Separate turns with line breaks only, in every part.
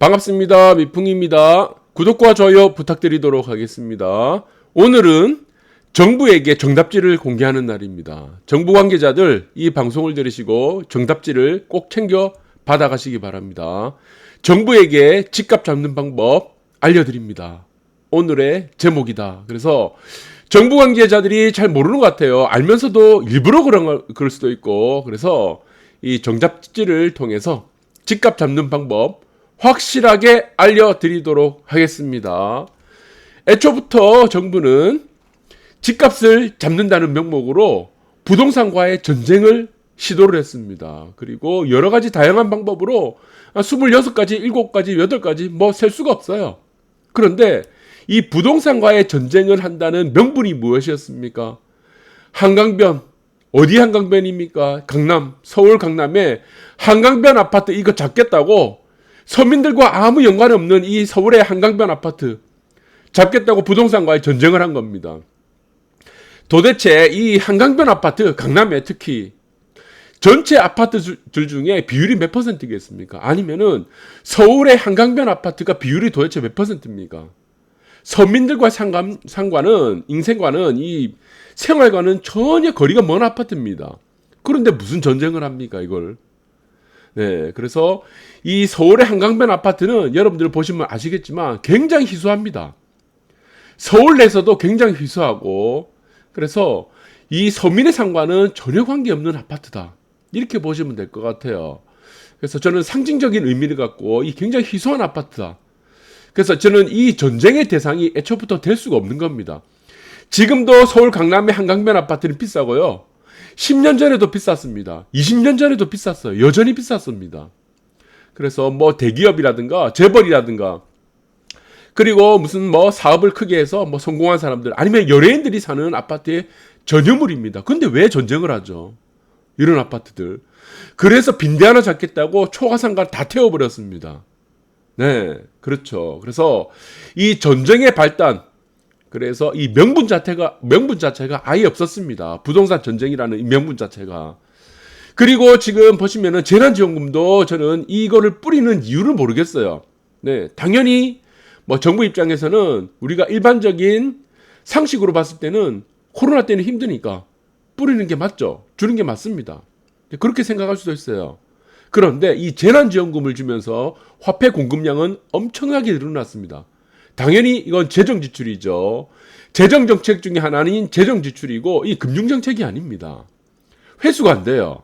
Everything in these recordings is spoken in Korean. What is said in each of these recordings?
반갑습니다. 미풍입니다. 구독과 좋아요 부탁드리도록 하겠습니다. 오늘은 정부에게 정답지를 공개하는 날입니다. 정부 관계자들 이 방송을 들으시고 정답지를 꼭 챙겨 받아가시기 바랍니다. 정부에게 집값 잡는 방법 알려드립니다. 오늘의 제목이다. 그래서 정부 관계자들이 잘 모르는 것 같아요. 알면서도 일부러 그런 걸, 그럴 수도 있고, 그래서 이 정답지를 통해서 집값 잡는 방법 확실하게 알려드리도록 하겠습니다. 애초부터 정부는 집값을 잡는다는 명목으로 부동산과의 전쟁을 시도를 했습니다. 그리고 여러 가지 다양한 방법으로 26가지, 7가지, 8가지 뭐 셀 수가 없어요. 그런데 이 부동산과의 전쟁을 한다는 명분이 무엇이었습니까? 한강변, 어디 한강변입니까? 강남, 서울 강남에 한강변 아파트 이거 잡겠다고 서민들과 아무 연관 없는 이 서울의 한강변 아파트 잡겠다고 부동산과의 전쟁을 한 겁니다. 도대체 이 한강변 아파트, 강남에 특히 전체 아파트들 중에 비율이 몇 퍼센트겠습니까? 아니면은 서울의 한강변 아파트가 비율이 도대체 몇 퍼센트입니까? 서민들과 상관, 상관은, 인생과는 이 생활과는 전혀 거리가 먼 아파트입니다. 그런데 무슨 전쟁을 합니까, 이걸? 네, 그래서 이 서울의 한강변 아파트는 여러분들 보시면 아시겠지만 굉장히 희소합니다. 서울 내에서도 굉장히 희소하고 그래서 이 서민의 상관은 전혀 관계없는 아파트다. 이렇게 보시면 될 것 같아요. 그래서 저는 상징적인 의미를 갖고 이 굉장히 희소한 아파트다. 그래서 저는 이 전쟁의 대상이 애초부터 될 수가 없는 겁니다. 지금도 서울 강남의 한강변 아파트는 비싸고요. 10년 전에도 비쌌습니다. 20년 전에도 비쌌어요. 여전히 비쌌습니다. 그래서 뭐 대기업이라든가 재벌이라든가 그리고 무슨 뭐 사업을 크게 해서 뭐 성공한 사람들 아니면 연예인들이 사는 아파트의 전유물입니다. 근데 왜 전쟁을 하죠? 이런 아파트들. 그래서 빈대 하나 잡겠다고 초가상가 다 태워버렸습니다. 네, 그렇죠. 그래서 이 전쟁의 발단, 그래서 이 명분 자체가 명분 자체가 아예 없었습니다. 부동산 전쟁이라는 이 명분 자체가. 그리고 지금 보시면은 재난지원금도 저는 이거를 뿌리는 이유를 모르겠어요. 네, 당연히 뭐 정부 입장에서는 우리가 일반적인 상식으로 봤을 때는 코로나 때는 힘드니까 뿌리는 게 맞죠. 주는 게 맞습니다. 그렇게 생각할 수도 있어요. 그런데 이 재난지원금을 주면서 화폐 공급량은 엄청나게 늘어났습니다. 당연히 이건 재정 지출이죠. 재정 정책 중에 하나는 재정 지출이고 이 금융 정책이 아닙니다. 회수가 안 돼요.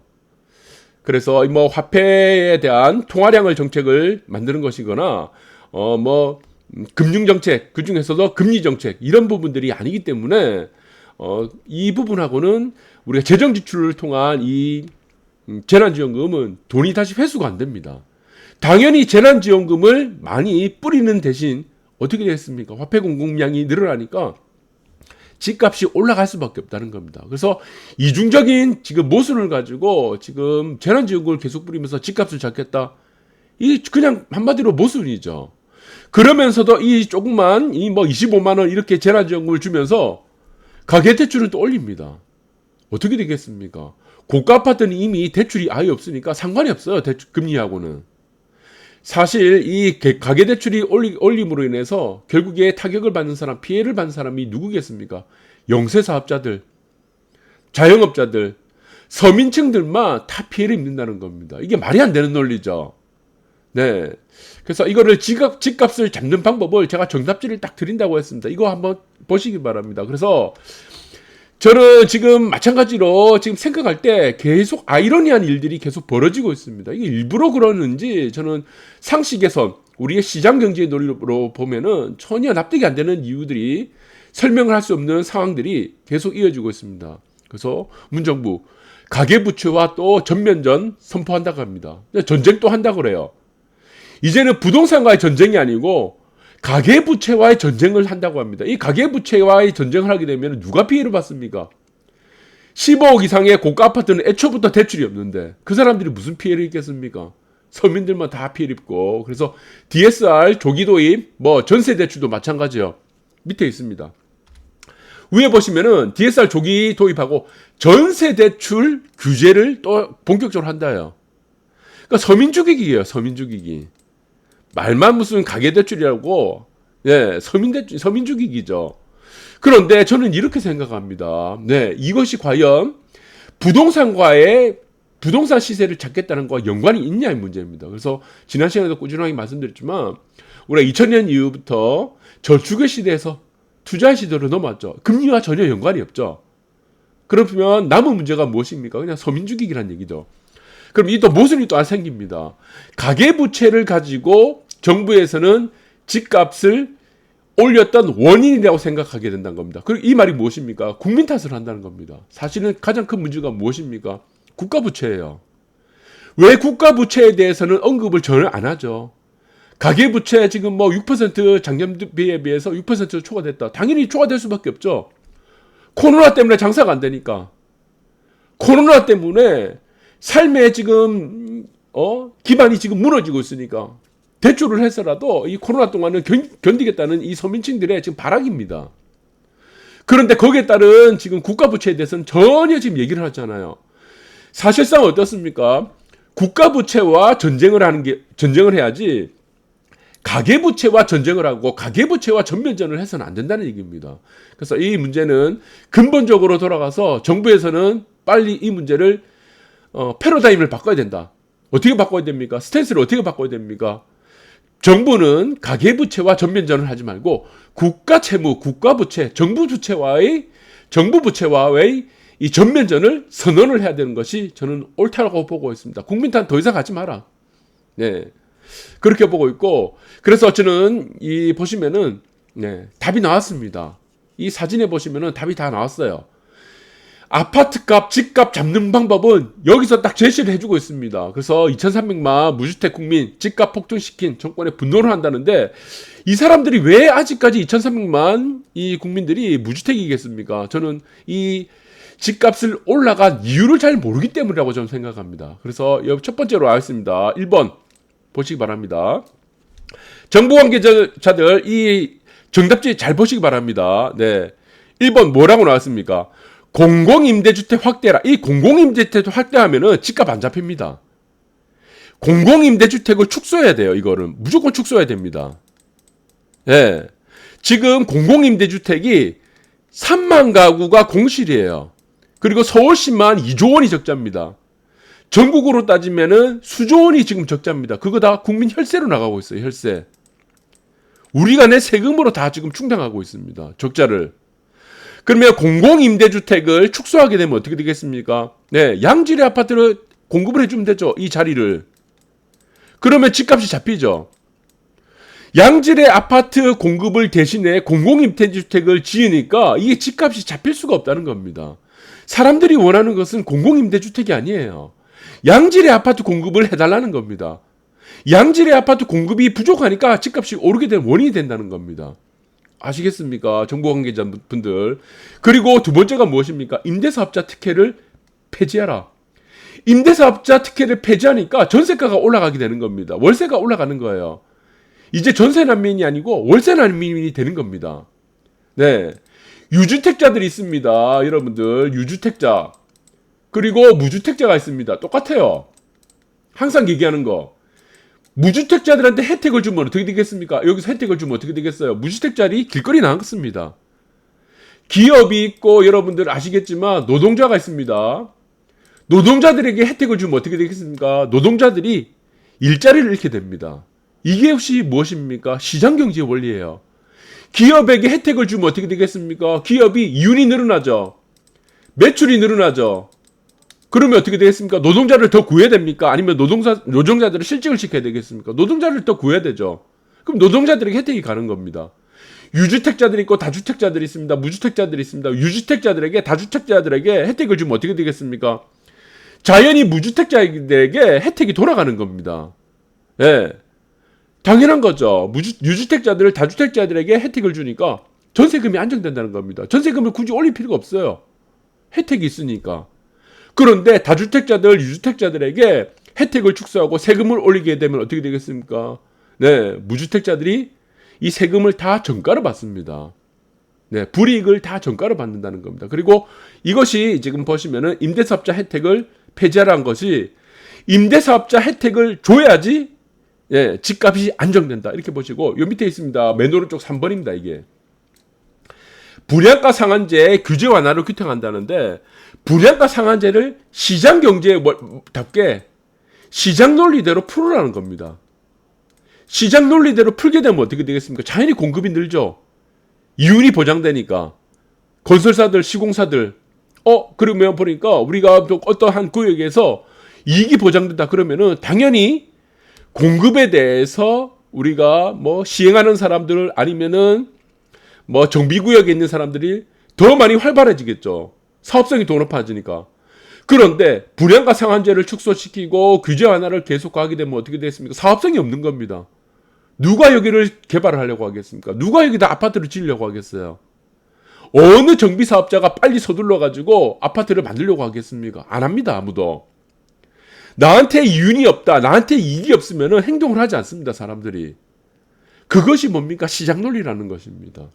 그래서 뭐 화폐에 대한 통화량을 정책을 만드는 것이거나 어 뭐 금융 정책 그 중에서도 금리 정책 이런 부분들이 아니기 때문에 어 이 부분하고는 우리가 재정 지출을 통한 이 음, 재난지원금은 돈이 다시 회수가 안 됩니다. 당연히 재난지원금을 많이 뿌리는 대신 어떻게 됐습니까? 화폐 공급량이 늘어나니까 집값이 올라갈 수밖에 없다는 겁니다. 그래서 이중적인 지금 모순을 가지고 지금 재난지원금을 계속 뿌리면서 집값을 잡겠다. 이 그냥 한마디로 모순이죠. 그러면서도 이 조금만 이 뭐 25만 원 이렇게 재난지원금을 주면서 가계 대출을 또 올립니다. 어떻게 되겠습니까? 고가 아파트는 이미 대출이 아예 없으니까 상관이 없어요. 대출 금리하고는. 사실 이 가계대출이 올림으로 인해서 결국에 타격을 받는 사람, 피해를 받는 사람이 누구겠습니까? 영세사업자들, 자영업자들, 서민층들만 다 피해를 입는다는 겁니다. 이게 말이 안 되는 논리죠. 네. 그래서 이거를 집값, 집값을 잡는 방법을 제가 정답지를 딱 드린다고 했습니다. 이거 한번 보시기 바랍니다. 그래서 저는 지금 마찬가지로 지금 생각할 때 계속 아이러니한 일들이 계속 벌어지고 있습니다. 이게 일부러 그러는지 저는 상식에선 우리의 시장 경제의 논리로 보면은 전혀 납득이 안 되는 이유들이 설명을 할 수 없는 상황들이 계속 이어지고 있습니다. 그래서 문정부 가계부채와 또 전면전 선포한다고 합니다. 전쟁 또 한다고 그래요. 이제는 부동산과의 전쟁이 아니고 가계부채와의 전쟁을 한다고 합니다. 이 가계부채와의 전쟁을 하게 되면 누가 피해를 받습니까? 15억 이상의 고가 아파트는 애초부터 대출이 없는데 그 사람들이 무슨 피해를 입겠습니까? 서민들만 다 피해를 입고 그래서 DSR 조기 도입 뭐 전세 대출도 마찬가지요. 밑에 있습니다. 위에 보시면은 DSR 조기 도입하고 전세 대출 규제를 또 본격적으로 한다요. 그러니까 서민 죽이기예요. 서민 죽이기. 말만 무슨 가계 대출이라고 예, 서민 대출, 서민 주기기죠. 그런데 저는 이렇게 생각합니다. 네, 이것이 과연 부동산과의 부동산 시세를 찾겠다는 것과 연관이 있냐의 문제입니다. 그래서 지난 시간에도 꾸준하게 말씀드렸지만 우리가 2000년 이후부터 저축의 시대에서 투자 시대로 넘어왔죠. 금리와 전혀 연관이 없죠. 그러면 남은 문제가 무엇입니까? 그냥 서민 주기기란 얘기죠. 그럼 이 또 모순이 또 안 생깁니다. 가계부채를 가지고 정부에서는 집값을 올렸던 원인이라고 생각하게 된다는 겁니다. 그리고 이 말이 무엇입니까? 국민 탓을 한다는 겁니다. 사실은 가장 큰 문제가 무엇입니까? 국가 부채예요. 왜 국가 부채에 대해서는 언급을 전혀 안 하죠? 가계 부채 지금 뭐 6% 작년 비에 비해서 6% 초과됐다. 당연히 초과될 수밖에 없죠. 코로나 때문에 장사가 안 되니까. 코로나 때문에 삶의 지금 어 기반이 지금 무너지고 있으니까 대출을 해서라도 이 코로나 동안은 견, 견디겠다는 이 서민층들의 지금 바락입니다. 그런데 거기에 따른 지금 국가 부채에 대해서는 전혀 지금 얘기를 하잖아요. 사실상 어떻습니까? 국가 부채와 전쟁을 하는 게 전쟁을 해야지 가계 부채와 전쟁을 하고 가계 부채와 전면전을 해서는 안 된다는 얘기입니다. 그래서 이 문제는 근본적으로 돌아가서 정부에서는 빨리 이 문제를 어, 패러다임을 바꿔야 된다. 어떻게 바꿔야 됩니까? 스탠스를 어떻게 바꿔야 됩니까? 정부는 가계부채와 전면전을 하지 말고 국가 채무, 국가 부채, 정부 부채와의 정부 부채와의 이 전면전을 선언을 해야 되는 것이 저는 옳다고 보고 있습니다. 국민탄 더 이상 하지 마라. 네. 그렇게 보고 있고 그래서 저는 이 보시면은 네, 답이 나왔습니다. 이 사진에 보시면은 답이 다 나왔어요. 아파트값, 집값 잡는 방법은 여기서 딱 제시를 해주고 있습니다. 그래서 2,300만 무주택 국민 집값 폭등시킨 정권에 분노를 한다는데 이 사람들이 왜 아직까지 2,300만 이 국민들이 무주택이겠습니까? 저는 이 집값을 올라간 이유를 잘 모르기 때문이라고 저는 생각합니다. 그래서 첫 번째로 하겠습니다. 1번 보시기 바랍니다. 정부 관계자들 이 정답지 잘 보시기 바랍니다. 네. 1번 뭐라고 나왔습니까? 공공임대주택 확대라. 이 공공임대주택 확대하면은 집값 안 잡힙니다. 공공임대주택을 축소해야 돼요. 이거는 무조건 축소해야 됩니다. 예. 네. 지금 공공임대주택이 3만 가구가 공실이에요. 그리고 서울시만 2조 원이 적자입니다. 전국으로 따지면은 수조 원이 지금 적자입니다. 그거 다 국민 혈세로 나가고 있어요. 혈세. 우리가 내 세금으로 다 지금 충당하고 있습니다. 적자를. 그러면 공공임대주택을 축소하게 되면 어떻게 되겠습니까? 네, 양질의 아파트를 공급을 해주면 되죠. 이 자리를. 그러면 집값이 잡히죠. 양질의 아파트 공급을 대신에 공공임대주택을 지으니까 이게 집값이 잡힐 수가 없다는 겁니다. 사람들이 원하는 것은 공공임대주택이 아니에요. 양질의 아파트 공급을 해달라는 겁니다. 양질의 아파트 공급이 부족하니까 집값이 오르게 된 원인이 된다는 겁니다. 아시겠습니까? 정보 관계자분들. 그리고 두 번째가 무엇입니까? 임대사업자 특혜를 폐지하라. 임대사업자 특혜를 폐지하니까 전세가가 올라가게 되는 겁니다. 월세가 올라가는 거예요. 이제 전세 난민이 아니고 월세 난민이 되는 겁니다. 네. 유주택자들이 있습니다. 여러분들, 유주택자. 그리고 무주택자가 있습니다. 똑같아요. 항상 얘기하는 거. 무주택자들한테 혜택을 주면 어떻게 되겠습니까? 여기서 혜택을 주면 어떻게 되겠어요? 무주택자들이 길거리 나갔습니다. 기업이 있고 여러분들 아시겠지만 노동자가 있습니다. 노동자들에게 혜택을 주면 어떻게 되겠습니까? 노동자들이 일자리를 잃게 됩니다. 이게 혹시 무엇입니까? 시장경제의 원리예요. 기업에게 혜택을 주면 어떻게 되겠습니까? 기업이 이윤이 늘어나죠. 매출이 늘어나죠. 그러면 어떻게 되겠습니까? 노동자를 더 구해야 됩니까? 아니면 노동자, 노동자들을 실직을 시켜야 되겠습니까? 노동자를 더 구해야 되죠. 그럼 노동자들에게 혜택이 가는 겁니다. 유주택자들이 있고 다주택자들이 있습니다. 무주택자들이 있습니다. 유주택자들에게 다주택자들에게 혜택을 주면 어떻게 되겠습니까? 자연히 무주택자들에게 혜택이 돌아가는 겁니다. 예. 네. 당연한 거죠. 무주, 유주택자들, 다주택자들에게 혜택을 주니까 전세금이 안정된다는 겁니다. 전세금을 굳이 올릴 필요가 없어요. 혜택이 있으니까. 그런데 다주택자들, 유주택자들에게 혜택을 축소하고 세금을 올리게 되면 어떻게 되겠습니까? 네, 무주택자들이 이 세금을 다 정가로 받습니다. 네, 불이익을 다 정가로 받는다는 겁니다. 그리고 이것이 지금 보시면은 임대사업자 혜택을 폐지하라는 것이 임대사업자 혜택을 줘야지 예, 집값이 안정된다. 이렇게 보시고 요 밑에 있습니다. 맨 오른쪽 3번입니다. 이게. 분양가 상한제 규제 완화를 규정한다는데 분양가 상한제를 시장 경제에 뭐- 답게 시장 논리대로 풀으라는 겁니다. 시장 논리대로 풀게 되면 어떻게 되겠습니까? 자연히 공급이 늘죠. 이윤이 보장되니까 건설사들, 시공사들 어 그러면 보니까 우리가 또 어떠한 구역에서 이익이 보장된다 그러면은 당연히 공급에 대해서 우리가 뭐 시행하는 사람들 아니면은 뭐 정비구역에 있는 사람들이 더 많이 활발해지겠죠. 사업성이 더 높아지니까. 그런데 불량가 상한제를 축소시키고 규제 완화를 계속 하게 되면 어떻게 되겠습니까? 사업성이 없는 겁니다. 누가 여기를 개발을 하려고 하겠습니까? 누가 여기다 아파트를 지으려고 하겠어요? 어느 정비 사업자가 빨리 서둘러 가지고 아파트를 만들려고 하겠습니까? 안 합니다, 아무도. 나한테 이윤이 없다, 나한테 이익이 없으면 행동을 하지 않습니다, 사람들이. 그것이 뭡니까? 시장 논리라는 것입니다.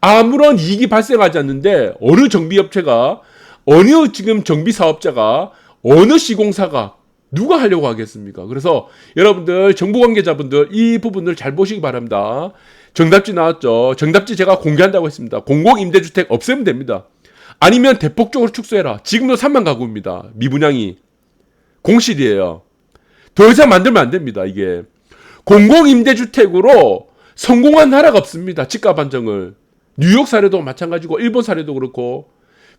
아무런 이익이 발생하지 않는데 어느 정비업체가 어느 지금 정비 사업자가 어느 시공사가 누가 하려고 하겠습니까? 그래서 여러분들 정부 관계자분들 이 부분을 잘 보시기 바랍니다. 정답지 나왔죠. 정답지 제가 공개한다고 했습니다. 공공 임대주택 없애면 됩니다. 아니면 대폭적으로 축소해라. 지금도 3만 가구입니다. 미분양이 공실이에요. 더 이상 만들면 안 됩니다. 이게 공공 임대주택으로 성공한 나라가 없습니다. 집값 안정을. 뉴욕 사례도 마찬가지고 일본 사례도 그렇고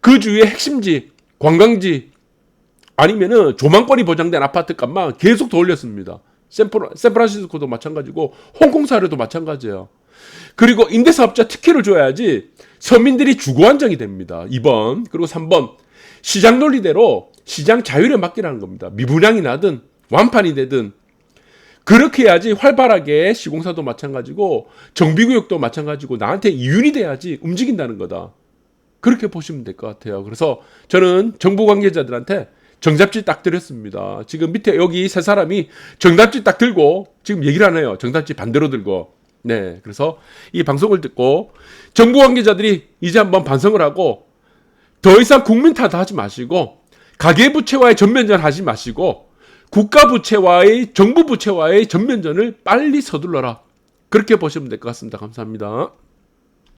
그 주위의 핵심지, 관광지 아니면은 조망권이 보장된 아파트 값만 계속 더 올렸습니다. 샌프라, 샌프란시스코도 마찬가지고 홍콩 사례도 마찬가지예요. 그리고 임대사업자 특혜를 줘야지 서민들이 주거 안정이 됩니다. 2번 그리고 3번 시장 논리대로 시장 자율에 맡기라는 겁니다. 미분양이 나든 완판이 되든 그렇게 해야지 활발하게 시공사도 마찬가지고 정비구역도 마찬가지고 나한테 이윤이 돼야지 움직인다는 거다. 그렇게 보시면 될 것 같아요. 그래서 저는 정부 관계자들한테 정답지 딱 드렸습니다. 지금 밑에 여기 세 사람이 정답지 딱 들고 지금 얘기를 하네요. 정답지 반대로 들고. 네. 그래서 이 방송을 듣고 정부 관계자들이 이제 한번 반성을 하고 더 이상 국민 탓 하지 마시고 가계부채와의 전면전 하지 마시고 국가 부채와의 정부 부채와의 전면전을 빨리 서둘러라. 그렇게 보시면 될 것 같습니다. 감사합니다.